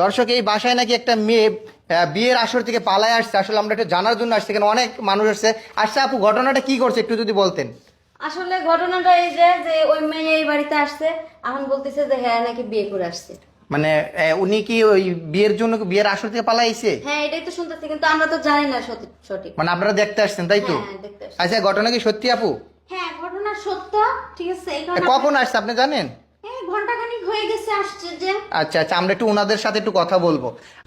দর্শক এই বাসায় নাকি একটা মেয়ে বিয়ের আসর থেকে পালায় আসছে। আসলে আমরা একটু জানার জন্য আসছি এখানে অনেক মানুষ আসছে। আচ্ছা আপু ঘটনাটা কি করছে একটু যদি বলতেন। আসলে ঘটনাটা এই যে যে ওই মেয়ে এই বাড়িতে আসছে এখন বলতেছে যে হ্যাঁ নাকি বিয়ে করে আসছে। মানে উনি কি ওই বিয়ের জন্য বিয়ের আসর থেকে পালাইছে? হ্যাঁ এটাই তো শুনতেছি কিন্তু আমরা তো জানি না সঠিক সঠিক। মানে আপনারা দেখতে আসছেন তাই তো? হ্যাঁ দেখতে আসছি। আচ্ছা ঘটনা কি সত্যি আপু? হ্যাঁ ঘটনা সত্য ঠিক আছে কখন আসছে আপনি জানেন? এই গেছে আসছে যে। আচ্ছা আচ্ছা আমরা একটু ওনাদের সাথে একটু কথা বলব।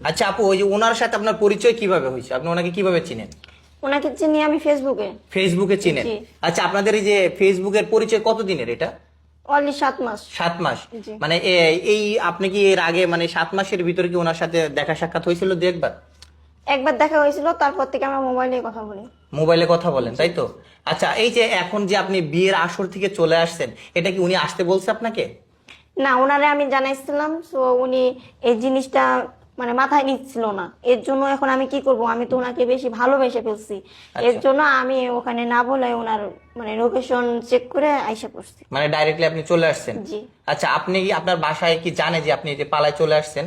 আচ্ছা আপু ওই যে ওনার সাথে আপনার পরিচয় কীভাবে হয়েছে? আপনি ওনাকে কীভাবে চিনেন? ওনাকে চিনি আমি ফেসবুকে ফেসবুকে চিনেন? আচ্ছা আপনাদের এই যে ফেসবুকের পরিচয় কত দিনের এটা? অনলি সাত মাস। সাত মাস? মানে এই আপনি কি এর আগে মানে সাত মাসের ভিতরে কি ওনার সাথে দেখা সাক্ষাৎ হয়েছিল দু একবার? একবার দেখা হয়েছিল তারপর থেকে আমরা মোবাইলে কথা বলি। মোবাইলে কথা বলেন তাই তো? আচ্ছা এই যে এখন যে আপনি বিয়ের আসর থেকে চলে আসছেন এটা কি উনি আসতে বলছে আপনাকে? না ওনারে আমি জানাইছিলাম তো উনি এই জিনিসটা মানে মাথায় নিচ্ছিল না। এর জন্য এখন আমি কি করব? আমি তো ওনাকে বেশি ভালোবেসে ফেলছি। এর জন্য আমি ওখানে না বলে ওনার মানে লোকেশন চেক করে আইসা পড়ছি। মানে ডাইরেক্টলি আপনি চলে আসছেন? জি। আচ্ছা আপনি কি আপনার বাসায় কি জানে যে আপনি এই যে পালায় চলে আসছেন?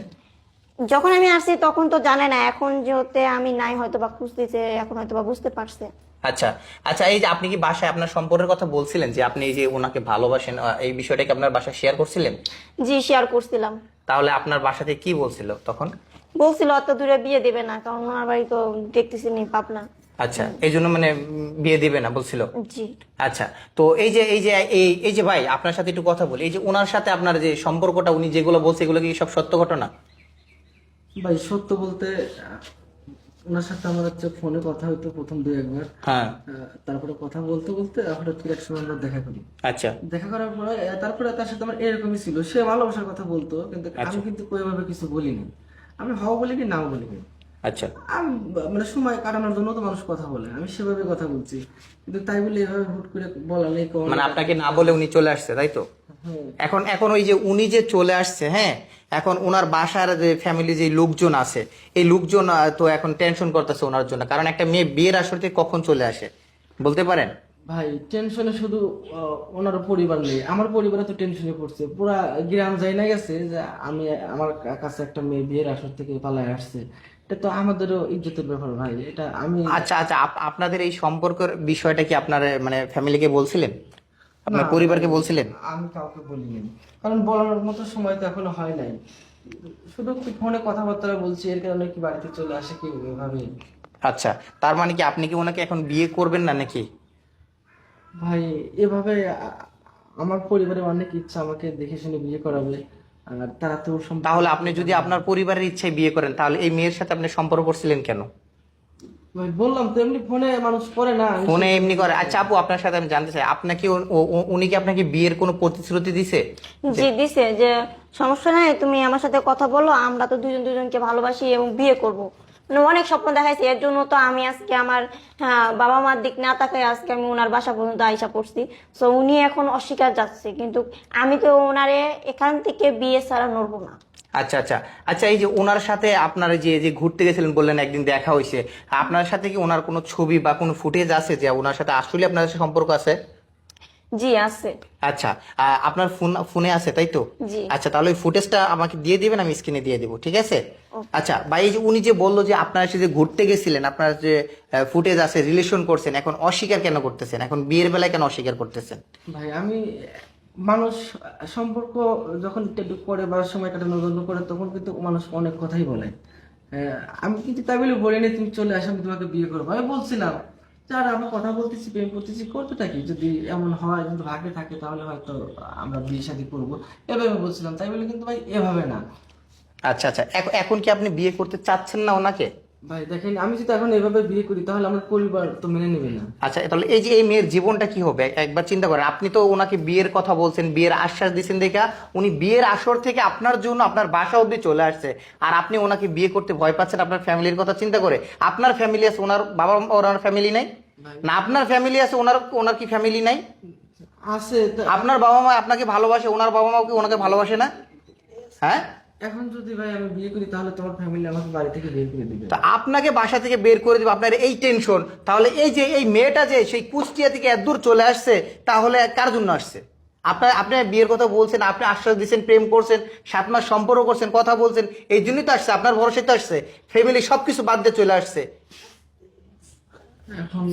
যখন আমি আসছি তখন তো জানে না এখন যেহেতু আমি নাই হয়তো বা খুঁজতেছে এখন হয়তো বা বুঝতে পারছে। আচ্ছা আচ্ছা এই যে আপনি কি বাসায় আপনার সম্পর্কের কথা বলছিলেন যে আপনি এই যে ওনাকে ভালোবাসেন এই বিষয়টা কি আপনার বাসায় শেয়ার করছিলেন? জি শেয়ার করছিলাম। তাহলে আপনার বাসাতে কি বলছিল তখন? বলছিল অত দূরে বিয়ে দেবে না কারণ ওনার বাড়ি তো দেখতেছি নি পাবনা। আচ্ছা এই জন্য মানে বিয়ে দিবে না বলছিল? জি। আচ্ছা তো এই যে এই যে এই এই যে ভাই আপনার সাথে একটু কথা বলি। এই যে ওনার সাথে আপনার যে সম্পর্কটা উনি যেগুলো বলছে এগুলো কি সব সত্য ঘটনা? ভাই সত্য বলতে ওনার সাথে আমার হচ্ছে ফোনে কথা হইতো প্রথম দুই একবার। হ্যাঁ। তারপরে কথা বলতে বলতে হঠাৎ করে এক সময় আমরা দেখা করি। আচ্ছা। দেখা করার পরে তারপরে তার সাথে আমার এরকমই ছিল। সে ভালোবাসার কথা বলতো কিন্তু আচ্ছা। আমি কিন্তু কোনোভাবে কিছু বলিনি। আমি হাও বলিনি নাও বলিনি। আচ্ছা। মানে সময় কাটানোর জন্য তো মানুষ কথা বলে আমি সেভাবে কথা বলছি। কিন্তু তাই বলে এভাবে হুট করে নেই মানে আপনাকে না বলে উনি চলে আসছে তাই তো? হ্যাঁ। এখন এখন ওই যে উনি যে চলে আসছে হ্যাঁ? এখন ওনার বাসার যে ফ্যামিলি যে লোকজন আছে এই লোকজন তো এখন টেনশন করতেছে ওনার জন্য। কারণ একটা মেয়ে বিয়ের আসর থেকে কখন চলে আসে? বলতে পারেন? ভাই টেনশনে শুধু ওনার পরিবার নেই। আমার পরিবারে তো টেনশনে পড়ছে। পুরা গ্রাম যাই না গেছে যে আমি আমার কাছে একটা মেয়ে বিয়ের আসর থেকে পালায় আসছে। এটা তো আমাদেরও ইজ্জতের ব্যাপার ভাই। এটা আমি আচ্ছা আচ্ছা আপ- আপনাদের এই সম্পর্কের বিষয়টা কি আপনার মানে ফ্যামিলিকে বলছিলেন? আপনার পরিবারকে বলছিলেন? আমি কাউকে বলিনি। কারণ বলার মতো সময় তো এখনও হয় নাই। শুধু ফোনে কথাবার্তা বলছি এর কারণে কি বাড়িতে চলে আসে কি এভাবে? আচ্ছা তার মানে কি আপনি কি ওনাকে এখন বিয়ে করবেন না নাকি? ভাই এভাবে আমার পরিবারে অনেক ইচ্ছা আমাকে দেখে শুনে বিয়ে করাবে। আর তারা তো তাহলে আপনি যদি আপনার পরিবারের ইচ্ছায় বিয়ে করেন তাহলে এই মেয়ের সাথে আপনি সম্পর্ক করছিলেন কেন? ভাই বললাম তো এমনি ফোনে মানুষ করে না। ফোনে এমনি করে। আচ্ছা আপু আপনার সাথে আমি জানতে চাই আপনাকে উনি কি আপনাকে বিয়ের কোনো প্রতিশ্রুতি দিছে? জি দিছে যে সমস্যা নাই তুমি আমার সাথে কথা বলো আমরা তো দুজন দুজনকে ভালোবাসি এবং বিয়ে করব। মানে অনেক স্বপ্ন দেখাইছে। এর জন্য তো আমি আজকে আমার হ্যাঁ, বাবা মার দিক না তাকাই আজকে আমি ওনার বাসা পর্যন্ত আইসা পড়ছি। তো উনি এখন অস্বীকার যাচ্ছে। কিন্তু আমি তো ওনারে এখান থেকে বিয়ে ছাড়া নড়বো না। আচ্ছা আচ্ছা। আচ্ছা এই যে ওনার সাথে আপনারা যে যে ঘুরতে গেছিলেন বললেন একদিন দেখা হয়েছে আপনার সাথে কি ওনার কোনো ছবি বা কোনো ফুটেজ আছে যে ওনার সাথে আসলে আপনার সাথে সম্পর্ক আছে? জি আছে। আচ্ছা আপনার ফোন ফোনে আছে তাই তো? আচ্ছা তাহলে ওই ফুটেজটা আমাকে দিয়ে দিবেন আমি স্ক্রিনে দিয়ে দেবো ঠিক আছে? আচ্ছা ভাই যে উনি যে বলল যে আপনার সাথে যে ঘুরতে গেছিলেন আপনার যে ফুটেজ আছে রিলেশন করছেন এখন অস্বীকার কেন করতেছেন? এখন বিয়ের বেলায় কেন অস্বীকার করতেছেন? ভাই আমি মানুষ সম্পর্ক যখন একটু করে বা সময় কাটানোর জন্য করে তখন কিন্তু মানুষ অনেক কথাই বলে। আহ, আমি কিন্তু তাই বলে বলিনি তুমি চলে আসো আমি তোমাকে বিয়ে করব। আমি বলছিলাম যারা আমরা কথা বলতেছি প্রেম করতেছি করতে থাকি যদি এমন হয় যদি ভাগ্যে থাকে তাহলে হয়তো আমরা বিয়ে শাদী করব। এভাবে বলছিলাম তাই বলে কিন্তু ভাই এভাবে না। আচ্ছা আচ্ছা এখন- কি আপনি বিয়ে করতে চাচ্ছেন না ওনাকে? ভাই দেখেন আমি যদি এখন এভাবে বিয়ে করি তাহলে আমার পরিবার তো মেনে নেবে না। আচ্ছা তাহলে এই যে এই মেয়ের জীবনটা কি হবে? এক- একবার চিন্তা করেন আপনি তো ওনাকে বিয়ের কথা বলছেন বিয়ের আশ্বাস দিচ্ছেন দেখা উনি বিয়ের আসর থেকে আপনার জন্য আপনার বাসা অবধি চলে আসছে। আর আপনি ওনাকে বিয়ে করতে ভয় পাচ্ছেন আপনার ফ্যামিলির কথা চিন্তা করে? আপনার ফ্যামিলি আছে ওনার বাবা ওনার ফ্যামিলি নাই? না আপনার ফ্যামিলি আছে ওনার ওনার কি ফ্যামিলি নাই? আছে আপনার বাবা মা আপনাকে ভালোবাসে ওনার বাবা মাও কি ওনাকে ভালোবাসে না? হ্যাঁ? এখন যদি ভাই আমি বিয়ে করি তাহলে তোমার ফ্যামিলি আমাকে বাড়ি থেকে বের করে দিবে। তো আপনাকে বাসা থেকে বের করে দিবে আপনার এই টেনশন তাহলে এই যে এই মেয়েটা যে সেই কুষ্টিয়া থেকে এত দূর চলে আসছে তাহলে কার জন্য আসছে? আপনার আপনি বিয়ের কথা বলছেন আপনি আশ্বাস দিচ্ছেন প্রেম করছেন সাত মাস সম্পর্ক করছেন কথা বলছেন এই জন্যই তো আসছে আপনার ভরসায় তো আসছে। ফ্যামিলি সবকিছু বাদ দিয়ে চলে আসছে। এখন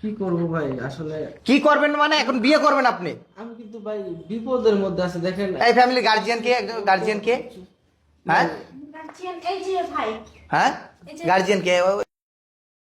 কি করব ভাই? আসলে কি করবেন মানে? এখন বিয়ে করবেন আপনি? আমি কিন্তু ভাই বিপদের মধ্যে আছে দেখেন। এই ফ্যামিলি গার্জিয়ান কে? গার্জিয়ান কে? হ্যাঁ? এই যে ভাই। হ্যাঁ? গার্জিয়ান কে?